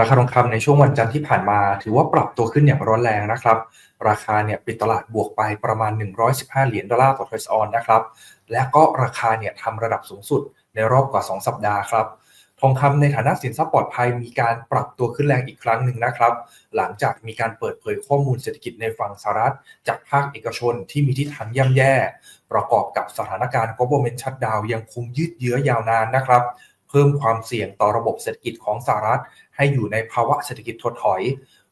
ราคาทองคำในช่วงวันจันทร์ที่ผ่านมา ถือว่าปรับตัวขึ้นอย่างร้อนแรงนะครับ ราคาเนี่ยปิดตลาดบวกไปประมาณ 115 เหรียญดอลลาร์ต่อทรัสออนนะครับ และก็ราคาเนี่ยทำระดับสูงสุดในรอบกว่า 2 สัปดาห์ครับ ทองคำในฐานะสินทรัพย์ปลอดภัยมีการปรับตัวขึ้นแรงอีกครั้งหนึ่งนะครับ หลังจากมีการเปิดเผยข้อมูลเศรษฐกิจในฝั่งสหรัฐ จากภาคเอกชนที่มีทิศทางย่ำแย่ ประกอบกับสถานการณ์ government shutdown ยังคงยืดเยื้อยาวนานนะครับ เพิ่มความเสี่ยงต่อระบบเศรษฐกิจของสหรัฐ ให้อยู่ในภาวะเศรษฐกิจถดถอย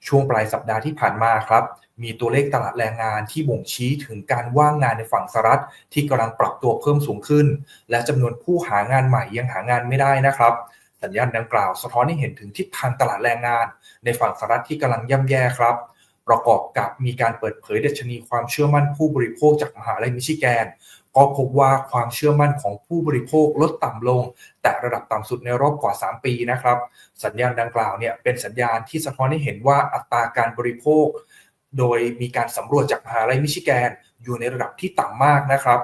ช่วงปลายสัปดาห์ที่ผ่านมาครับ มีตัวเลขตลาดแรงงานที่บ่งชี้ถึงการว่างงานในฝั่งสหรัฐ ที่กำลังปรับตัวเพิ่มสูงขึ้น และจำนวนผู้หางานใหม่ยังหางานไม่ได้นะครับ สัญญาณดังกล่าวสะท้อนให้เห็นถึงทิศทางตลาดแรงงาน ในฝั่งสหรัฐที่กำลังย่ำแย่ครับประกอบกับมีการเปิดเผยดัชนีความเชื่อมั่นผู้บริโภคจากมหาลัยมิชิแกน ก็พบว่าความเชื่อมั่นของผู้บริโภคลดต่ำลง แต่ระดับต่ำสุดในรอบกว่า 3 ปีนะครับ สัญญาณดังกล่าวเนี่ยเป็นสัญญาณที่สะท้อนให้เห็นว่าอัตราการบริโภค โดยมีการสำรวจจากมหาลัยมิชิแกน อยู่ในระดับที่ต่ำมากนะครับ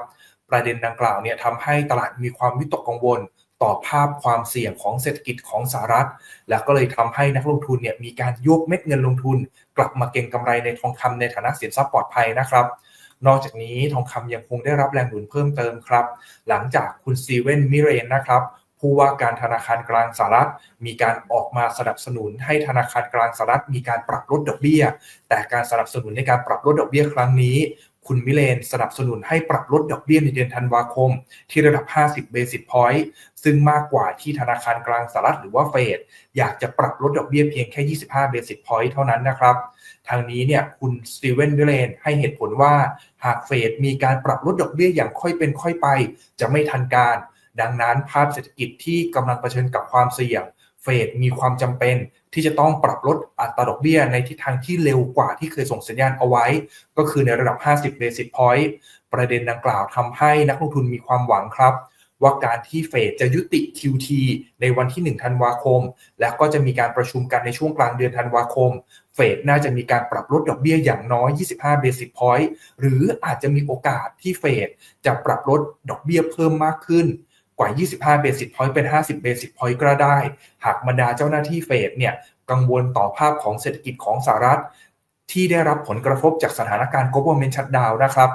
ประเด็นดังกล่าวเนี่ยทำให้ตลาดมีความวิตกกังวลต่อภาพความเสี่ยงของเศรษฐกิจของสหรัฐ และก็เลยทำให้นักลงทุนเนี่ยมีการโยกเม็ดเงินลงทุน กลับมาเก็งกำไรในทองคำในฐานะสินทรัพย์ปลอดภัยนะครับ นอกจากนี้ทองคำยังคงได้รับแรงหนุนเพิ่มเติมครับ หลังจากคุณซีเวนมิเรนนะครับผู้ว่าการธนาคารกลางสหรัฐ มีการออกมาสนับสนุนให้ธนาคารกลางสหรัฐ มีการปรับลดดอกเบี้ย แต่การสนับสนุนในการปรับลดดอกเบี้ยครั้งนี้ คุณมิเลนสนับสนุนให้ปรับลดดอกเบี้ยในเดือนธันวาคม ที่ระดับ 50 เบสิสพอยต์ซึ่งมากกว่าที่ธนาคารกลางสหรัฐหรือว่าเฟดอยากจะปรับลดดอกเบี้ยเพียงแค่ 25 เบสิสพอยต์เท่านั้นนะครับ ทางนี้เนี่ยคุณสตีเวนมิเลนให้เหตุผลว่าหากเฟดมีการปรับลดดอกเบี้ยอย่างค่อยเป็นค่อยไป จะไม่ทันการ ดังนั้นภาพเศรษฐกิจที่กำลังเผชิญกับความเสี่ยง เฟดมีความจำเป็นที่จะต้องปรับลดอัตราดอกเบี้ยในทิศทางที่เร็วกว่าที่เคยส่งสัญญาณเอาไว้ ก็คือในระดับ 50เบสิสพอยต์ประเด็นดังกล่าวทำให้นักลงทุนมีความหวังครับ ว่าการที่เฟดจะยุติ QT ในวันที่ 1 ธันวาคม และก็จะมีการประชุมกันในช่วงกลางเดือนธันวาคม เฟดน่าจะมีการปรับลดดอกเบี้ยอย่างน้อย 25เบสิสพอยต์หรืออาจจะมีโอกาสที่เฟดจะปรับลดดอกเบี้ยเพิ่มมากขึ้นกว่า 25เบสิสพอยต์เป็น 50เบสิสพอยต์ก็ได้ หากบรรดาเจ้าหน้าที่เฟดเนี่ยกังวลต่อภาพของเศรษฐกิจของสหรัฐ ที่ได้รับผลกระทบจากสถานการณ์ government shutdown นะครับ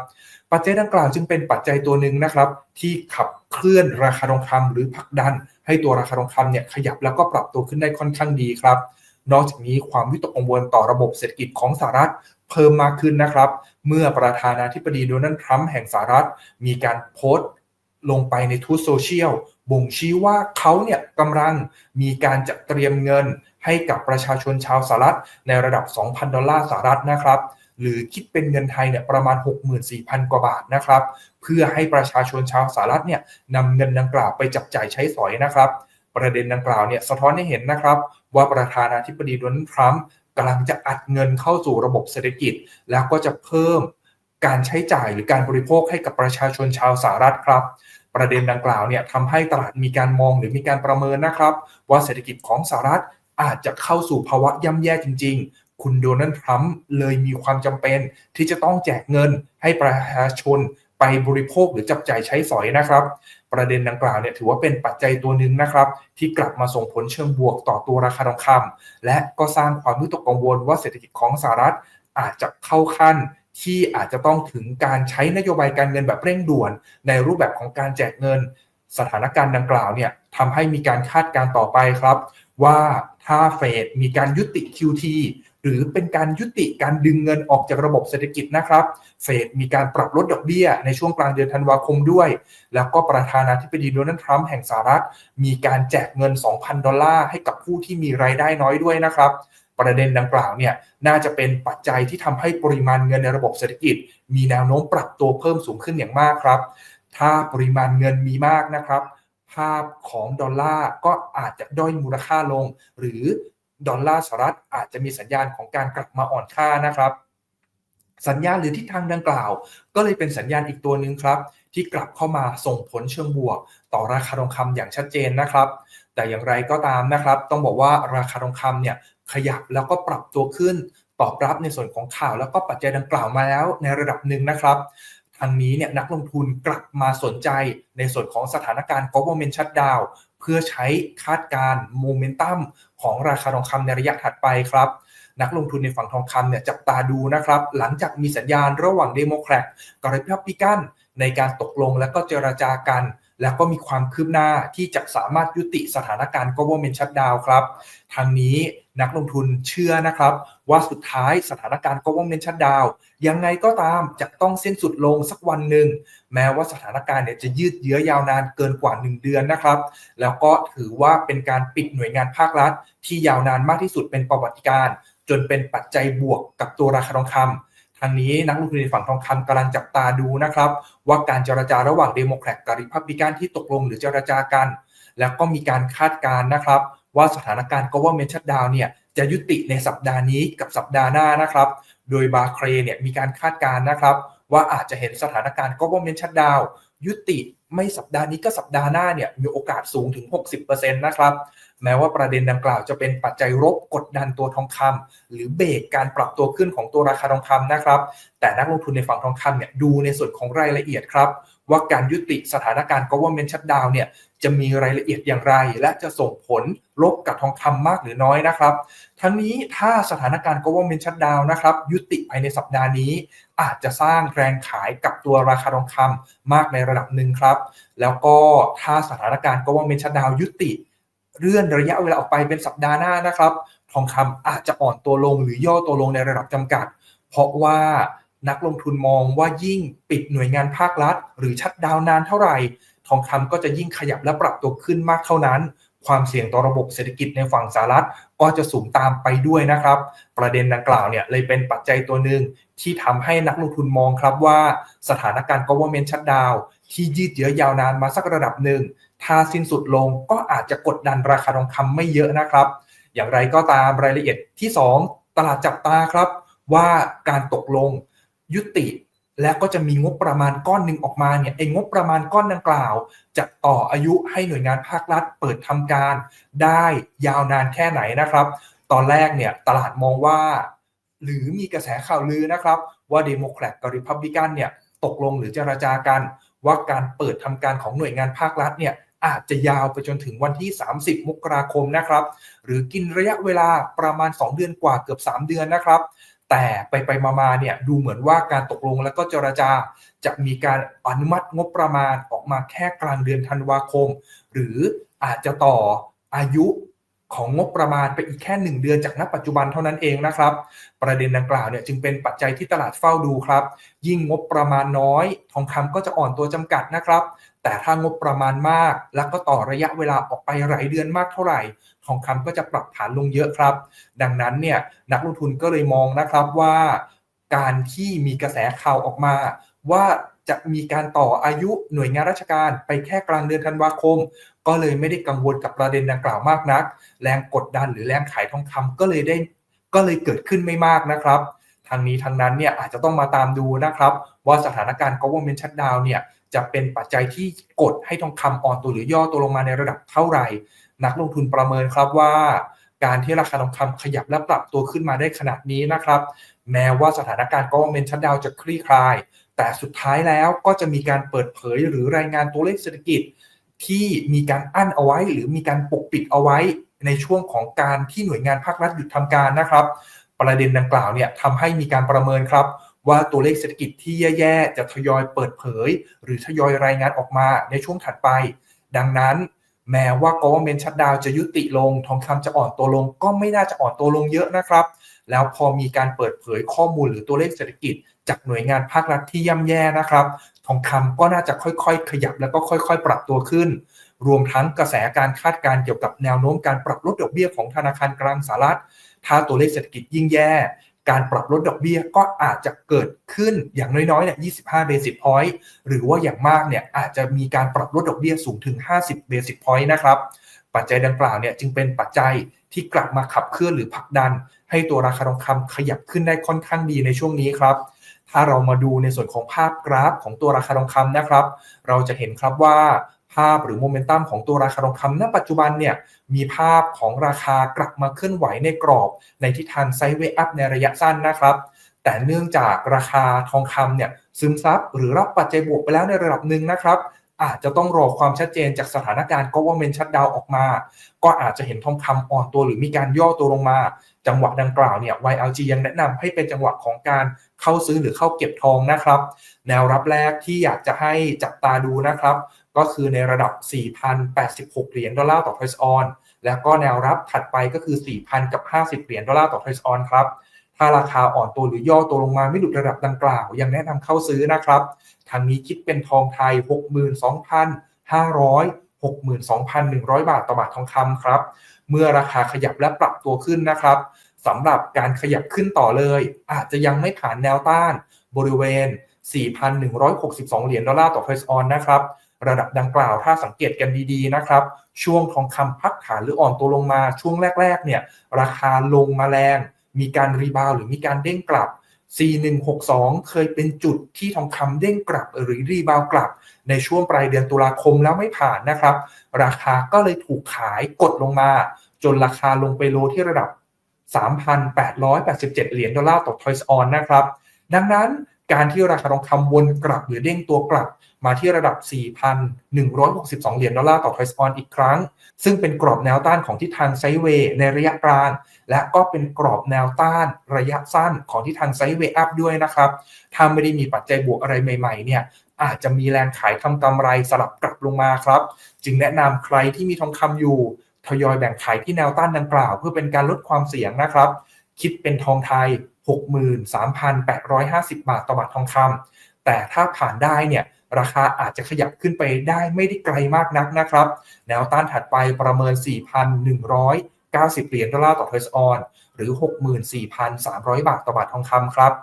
ปัจจัยดังกล่าวจึงเป็นปัจจัยตัวหนึ่งนะครับ ที่ขับเคลื่อนราคาทองคำหรือผลักดัน ให้ตัวราคาทองคำเนี่ยขยับแล้วก็ปรับตัวขึ้นได้ค่อนข้างดีครับ นอกจากนี้ความวิตกกังวลต่อระบบเศรษฐกิจของสหรัฐเพิ่มมากขึ้นนะครับ เมื่อประธานาธิบดีโดนัลด์ทรัมป์แห่งสหรัฐ มีการโพสต์ลงไปในทูตโซเชียลบ่งชี้ว่าเขาเนี่ยกำลังมีการจัดเตรียมเงินให้กับประชาชนชาวสหรัฐในระดับ 2,000 ดอลลาร์สหรัฐนะครับ หรือคิดเป็นเงินไทยเนี่ยประมาณ 64,000 กว่าบาทนะครับ เพื่อให้ประชาชนชาวสหรัฐเนี่ยนำเงินดังกล่าวไปจับจ่ายใช้สอยนะครับ ประเด็นดังกล่าวเนี่ยสะท้อนให้เห็นนะครับ ว่าประธานาธิบดีโดนัลด์ทรัมป์กำลังจะอัดเงินเข้าสู่ระบบเศรษฐกิจ แล้วก็จะเพิ่มการใช้จ่ายหรือการบริโภคให้กับประชาชนชาวสหรัฐครับ ประเด็นดังกล่าวเนี่ยทำให้ตลาดมีการมองหรือมีการประเมินนะครับ ว่าเศรษฐกิจของสหรัฐอาจจะเข้าสู่ภาวะย่ำแย่จริง คุณโดนัลด์ทรัมป์เลยมีความจำเป็นที่จะต้องแจกเงินให้ประชาชนไปบริโภคหรือจับจ่ายใช้สอยนะครับ ประเด็นดังกล่าวเนี่ยถือว่าเป็นปัจจัยตัวหนึ่งนะครับ ที่กลับมาส่งผลเชิงบวกต่อตัวราคาทองคำและก็สร้างความวิตกกังวลว่าเศรษฐกิจของสหรัฐอาจจะเข้าขั้นที่อาจจะต้องถึงการใช้นโยบายการเงินแบบเร่งด่วน ในรูปแบบของการแจกเงิน สถานการณ์ดังกล่าวเนี่ยทำให้มีการคาดการต่อไปครับ ว่า ถ้าเฟดมีการยุติ QT หรือเป็นการยุติการดึงเงินออกจากระบบเศรษฐกิจนะครับ เฟดมีการปรับลดดอกเบี้ยในช่วงกลางเดือนธันวาคมด้วย แล้วก็ประธานาธิบดีโดนัลด์ทรัมป์แห่งสหรัฐ มีการแจกเงิน 2,000 ดอลลาร์ให้กับผู้ที่มีรายได้น้อยด้วยนะครับ ประเด็นดังกล่าวเนี่ยน่าจะเป็นปัจจัยที่ทำให้ปริมาณเงินในระบบเศรษฐกิจ มีแนวโน้มปรับตัวเพิ่มสูงขึ้นอย่างมากครับ ถ้าปริมาณเงินมีมากนะครับ ภาพของดอลลาร์ก็อาจจะด้อยมูลค่าลง หรือดอลลาร์สหรัฐอาจจะมีสัญญาณของการกลับมาอ่อนค่านะครับ สัญญาณหรือทิศทางดังกล่าว ก็เลยเป็นสัญญาณอีกตัวหนึ่งครับ ที่กลับเข้ามาส่งผลเชิงบวก ต่อราคาทองคำอย่างชัดเจนนะครับ แต่อย่างไรก็ตามนะครับ ต้องบอกว่าราคาทองคำเนี่ยขยับแล้วก็ปรับตัวขึ้นตอบรับในส่วนของข่าวแล้วก็ปัจจัยดังกล่าวมาแล้วในระดับหนึ่งนะครับ ทางนี้เนี่ยนักลงทุนกลับมาสนใจในส่วนของสถานการณ์ government shutdown เพื่อใช้คาดการโมเมนตัมของราคาทองคำในระยะถัดไปครับนักลงทุนในฝั่งทองคำเนี่ยจับตาดูนะครับ หลังจากมีสัญญาณระหว่างเดโมแครตกับริพับลิกันในการตกลงและก็เจรจากัน แล้วก็มีความคืบหน้าที่จะสามารถยุติสถานการณ์ government shutdown ครับทางนี้ นักลงทุนเชื่อนะครับ ว่าสุดท้ายสถานการณ์ government shutdown ยังไงก็ตามจะต้องสิ้นสุดลงสักวันหนึ่ง แม้ว่าสถานการณ์เนี่ยจะยืดเยื้อยาวนานเกินกว่า 1 เดือนนะครับ แล้วก็ถือว่าเป็นการปิดหน่วยงานภาครัฐ ที่ยาวนานมากที่สุดเป็นประวัติการจนเป็นปัจจัยบวกกับตัวราคาทองคำทางนี้นักลงทุนในฝั่งทองคำกำลังจับตาดูนะครับ ว่าการเจรจาระหว่างเดโมแครตกับริพับลิกันที่ตกลงหรือเจรจากัน แล้วก็มีการคาดการณ์นะครับ ว่าสถานการณ์ government shutdown เนี่ยจะยุติในสัปดาห์นี้กับสัปดาห์หน้านะครับ โดยบาเครเนี่ยมีการคาดการณ์นะครับ ว่าอาจจะเห็นสถานการณ์ government shutdown ยุติไม่สัปดาห์นี้ก็สัปดาห์หน้าเนี่ยมีโอกาสสูงถึง 60%นะครับ แม้ว่าประเด็นดังกล่าวจะเป็นปัจจัยรบกดดันตัวทองคำหรือเบรกการปรับตัวขึ้นของตัวราคาทองคำนะครับ แต่นักลงทุนในฝั่งทองคำเนี่ยดูในส่วนของรายละเอียดครับ ว่าการยุติสถานการณ์ government shutdown เนี่ยจะมีรายละเอียดอย่างไร และจะส่งผลลบกับทองคำมากหรือน้อยนะครับ ทั้งนี้ถ้าสถานการณ์ government shutdown นะครับยุติภายในสัปดาห์นี้ อาจจะสร้างแรงขายกับตัวราคาทองคำมากในระดับหนึ่งครับ แล้วก็ถ้าสถานการณ์ government shutdown ยุติ เลื่อนระยะเวลาออกไปเป็นสัปดาห์หน้านะครับ ทองคำอาจจะอ่อนตัวลงหรือย่อตัวลงในระดับจำกัด เพราะว่า นักลงทุนมองว่ายิ่งปิดหน่วยงานภาครัฐ หรือชัดดาวนานเท่าไหร่ ทองคำก็จะยิ่งขยับและปรับตัวขึ้นมากเท่านั้น ความเสี่ยงต่อระบบเศรษฐกิจในฝั่งสหรัฐก็จะสูงตามไปด้วยนะครับ ประเด็นดังกล่าวเนี่ยเลยเป็นปัจจัยตัวหนึ่งที่ทำให้นักลงทุนมองครับว่าสถานการณ์ government shutdown ที่ยืดเยื้อยาวนานมาสักระดับหนึ่ง ถ้าสิ้นสุดลงก็อาจจะกดดันราคาทองคำไม่เยอะนะครับ อย่างไรก็ตามรายละเอียดที่ 2 ตลาดจับตาครับ ว่าการตกลง ยุติ และก็จะมีงบประมาณก้อนหนึ่งออกมาเนี่ยไอ้งบประมาณก้อนดังกล่าว จะต่ออายุให้หน่วยงานภาครัฐเปิดทำการ ได้ยาวนานแค่ไหนนะครับ ตอนแรกเนี่ยตลาดมองว่า หรือมีกระแสข่าวลือนะครับ ว่าเดโมแครตกับริพับลิกันเนี่ยตกลงหรือเจราจากัน ว่าการเปิดทำการของหน่วยงานภาครัฐเนี่ยอาจจะยาวไปจนถึงวันที่ 30 มกราคมนะครับ หรือกินระยะเวลาประมาณ 2 เดือนกว่าเกือบ 3 เดือนนะครับ แต่ไปไปมาๆเนี่ยดูเหมือนว่าการตกลงแล้วก็เจรจา จะมีการอนุมัติงบประมาณออกมาแค่กลางเดือนธันวาคม หรืออาจจะต่ออายุของงบประมาณไปอีกแค่ 1 เดือนจากณปัจจุบันเท่านั้นเองนะครับ ประเด็นดังกล่าวเนี่ยจึงเป็นปัจจัยที่ตลาดเฝ้าดูครับ ยิ่งงบประมาณน้อย ทองคำก็จะอ่อนตัวจำกัดนะครับ แต่ถ้างบประมาณมาก แล้วก็ต่อระยะเวลาออกไปหลายเดือนมากเท่าไหร่ ทองคำก็จะปรับฐานลงเยอะครับ ดังนั้นเนี่ยนักลงทุนก็เลยมองนะครับว่าการที่มีกระแสข่าวออกมา ว่าจะมีการต่ออายุหน่วยงานราชการไปแค่กลางเดือนธันวาคม ก็เลยไม่ได้กังวลกับประเด็นดังกล่าวมากนัก แรงกดดันหรือแรงขายทองคำก็เลยได้ก็เลยเกิดขึ้นไม่มากนะครับทางนี้ทางนั้นเนี่ยอาจจะต้องมาตามดูนะครับ ว่าสถานการณ์ government shutdown เนี่ย จะเป็นปัจจัยที่กดให้ทองคำอ่อนตัวหรือย่อตัวลงมาในระดับเท่าไหร่ นักลงทุนประเมินครับว่า การที่ราคาทองคำขยับและปรับตัวขึ้นมาได้ขนาดนี้นะครับ แม้ว่าสถานการณ์ government shutdown จะคลี่คลาย แต่สุดท้ายแล้วก็จะมีการเปิดเผยหรือรายงานตัวเลขเศรษฐกิจ ที่มีการอั้นเอาไว้ หรือมีการปกปิดเอาไว้ ในช่วงของการที่หน่วยงานภาครัฐหยุดทำการนะครับ ประเด็นดังกล่าวเนี่ยทำให้มีการประเมินครับ ว่าตัวเลขเศรษฐกิจที่แย่ๆ จะทยอยเปิดเผย หรือทยอยรายงานออกมาในช่วงถัดไป ดังนั้น แม้ว่า government shutdown จะยุติลง ทองคำจะอ่อนตัวลง ก็ไม่น่าจะอ่อนตัวลงเยอะนะครับ แล้วพอมีการเปิดเผยข้อมูลหรือตัวเลขเศรษฐกิจ จากหน่วยงานภาครัฐที่ย่ำแย่นะครับ ทองคำก็น่าจะค่อยๆ ขยับแล้วก็ค่อยๆ ปรับตัวขึ้น รวมทั้งกระแสการคาดการณ์เกี่ยวกับแนวโน้มการปรับลดดอกเบี้ยของธนาคารกลางสหรัฐถ้าตัวเลขเศรษฐกิจยิ่งแย่ การปรับลดดอกเบี้ยก็อาจจะเกิดขึ้นอย่างน้อยๆเนี่ย25 basis point หรือว่าอย่างมากเนี่ยอาจจะมีการปรับลดดอกเบี้ยสูงถึง 50 basis point นะครับ ปัจจัยดังกล่าวเนี่ยจึงเป็นปัจจัยที่กลับมาขับเคลื่อนหรือผลักดัน ให้ตัวราคาทองคำขยับขึ้นได้ค่อนข้างดีในช่วงนี้ครับ ถ้าเรามาดูในส่วนของภาพกราฟของตัวราคาทองคำนะครับ เราจะเห็นครับว่า ภาพหรือโมเมนตัมของตัวราคาทองคำณปัจจุบันเนี่ยมีภาพของราคากลับมาเคลื่อนไหวในกรอบในทิศทางไซด์เวย์อัพในระยะสั้นนะครับแต่เนื่องจากราคาทองคำเนี่ยซึมซับหรือรับปัจจัยบวกไปแล้วในระดับหนึ่งนะครับอาจจะต้องรอความชัดเจนจากสถานการณ์ government shutdown ออกมา ก็อาจจะเห็นทองคำอ่อนตัวหรือมีการย่อตัวลงมา จังหวะดังกล่าวเนี่ย YLG ยังแนะนำให้เป็นจังหวะของการเข้าซื้อหรือเข้าเก็บทองนะครับ แนวรับแรกที่อยากจะให้จับตาดูนะครับ ก็คือในระดับ 4,086 เหรียญดอลลาร์ต่อทอยส์ออนแล้วก็แนวรับถัดไปก็คือ 4,000 กับ 50 เหรียญดอลลาร์ต่อทอยส์ออนครับ ถ้าราคาอ่อนตัวหรือย่อตัวลงมาไม่หลุดระดับดังกล่าว ยังแนะนำเข้าซื้อนะครับ ทางนี้คิดเป็นทองไทย 62,500 62,100 บาทต่อบาททองคำครับ เมื่อราคาขยับและปรับตัวขึ้นนะครับสำหรับการขยับขึ้นต่อเลย อาจจะยังไม่ผ่านแนวต้านบริเวณ 4,162 เหรียญดอลลาร์ต่อทอยส์ออนนะครับ ระดับดังกล่าว ถ้าสังเกตกันดีๆนะครับ ช่วงทองคำพักฐานหรืออ่อนตัวลงมาช่วงแรกๆเนี่ยราคาลงมาแรง มีการรีบาวหรือมีการเด้งกลับ 4162 เคยเป็นจุดที่ทองคำเด้งกลับ หรือรีบาวกลับ ในช่วงปลายเดือนตุลาคมแล้วไม่ผ่านนะครับ ราคาก็เลยถูกขายกดลงมา จนราคาลงไปโลที่ระดับ 3,887 เหรียญดอลลาร์ต่อทอยส์ออนนะครับ ดังนั้น การที่ราคาทองคำวนกลับหรือเด้งตัวกลับมาที่ระดับ 4,162 เหรียญดอลลาร์ต่อทอยส์อนอีกครั้ง ซึ่งเป็นกรอบแนวต้านของทิศทางไซเวย์ในระยะกลาง และก็เป็นกรอบแนวต้านระยะสั้นของทิศทางไซเวย์อัพด้วยนะครับ ถ้าไม่ได้มีปัจจัยบวกอะไรใหม่ๆเนี่ยอาจจะมีแรงขายทำกำไรสลับกลับลงมาครับ จึงแนะนำใครที่มีทองคำอยู่ทยอยแบ่งขายที่แนวต้านดังกล่าว เพื่อเป็นการลดความเสี่ยงนะครับ คิดเป็นทองไทย 63,850 บาทต่อบาททองคำแต่ถ้าผ่านได้เนี่ยราคาอาจจะขยับขึ้นไปได้ไม่ได้ไกลมากนักนะครับ แนวต้านถัดไปประเมิน 4,190 เหรียญดอลลาร์ต่อทอยส์ออนหรือ 64,300 บาทต่อบาททองคำครับ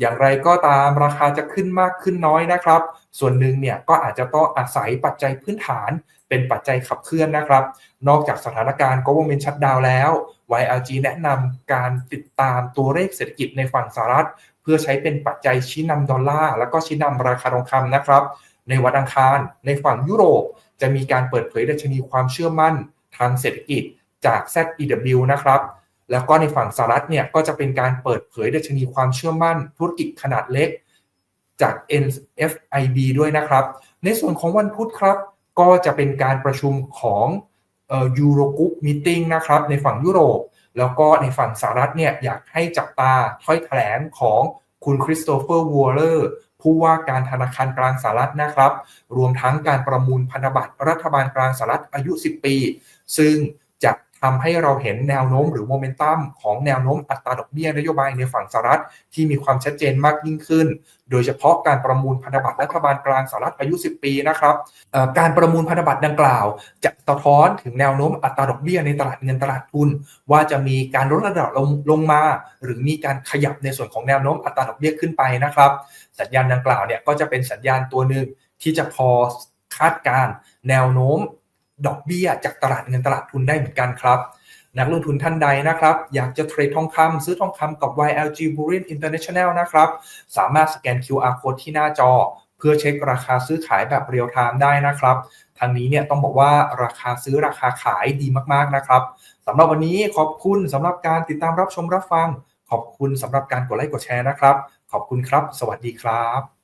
อย่างไรก็ตามราคาจะขึ้นมากขึ้นน้อยนะครับ ส่วนหนึ่งเนี่ยก็อาจจะต้องอาศัยปัจจัยพื้นฐาน เป็นปัจจัยขับเคลื่อนนะครับ นอกจากสถานการณ์ government shutdown แล้ว YLG แนะนำการติดตามตัวเลขเศรษฐกิจในฝั่งสหรัฐ เพื่อใช้เป็นปัจจัยชี้นำดอลลาร์แล้วก็ชี้นำราคาทองคำนะครับ ในวันอังคาร ในฝั่งยุโรป จะมีการเปิดเผยดัชนีความเชื่อมั่น ทางเศรษฐกิจจาก ZEW นะครับ แล้วก็ในฝั่งสหรัฐเนี่ยก็จะเป็นการเปิดเผยดัชนีความเชื่อมั่นธุรกิจขนาดเล็กจาก NFIB ด้วยนะครับ ในส่วนของวันพุธครับ ก็จะเป็นการประชุมของยูโรกรุ๊ปมิทติ้งนะครับในฝั่งยุโรป แล้วก็ในฝั่งสหรัฐเนี่ยอยากให้จับตาถ้อยแถลงของคุณคริสโตเฟอร์วอลเลอร์ผู้ว่าการธนาคารกลางสหรัฐนะครับ รวมทั้งการประมูลพันธบัตรรัฐบาลกลางสหรัฐอายุ 10 ปี ซึ่ง ทำให้เราเห็นแนวโน้มหรือโมเมนตัมของแนวโน้มอัตราดอกเบี้ยนโยบายในฝั่งสหรัฐที่มีความชัดเจนมากยิ่งขึ้น โดยเฉพาะการประมูลพันธบัตรรัฐบาลกลางสหรัฐอายุ 10 ปีนะครับการประมูลพันธบัตรดังกล่าว จะสะท้อนถึงแนวโน้มอัตราดอกเบี้ยในตลาดเงินตลาดทุน ว่าจะมีการลดระดับลงลงมา หรือมีการขยับในส่วนของแนวโน้มอัตราดอกเบี้ยขึ้นไปนะครับ สัญญาณดังกล่าวเนี่ยก็จะเป็นสัญญาณตัวหนึ่งที่จะพอคาดการแนวโน้ม ดอกเบี้ยจากตลาดเงินตลาดทุนได้เหมือนกันครับ นักลงทุนท่านใดนะครับ อยากจะเทรดทองคำซื้อทองคำกับ YLG Bullion International นะครับ สามารถสแกน QR code ที่หน้าจอ เพื่อเช็คราคาซื้อขายแบบเรียลไทม์ได้นะครับทางนี้เนี่ยต้องบอกว่าราคาซื้อราคาขายดีมากๆนะครับสำหรับวันนี้ขอบคุณสำหรับการติดตามรับชมรับฟัง ขอบคุณสำหรับการกดไลค์กดแชร์นะครับ ขอบคุณครับ สวัสดีครับ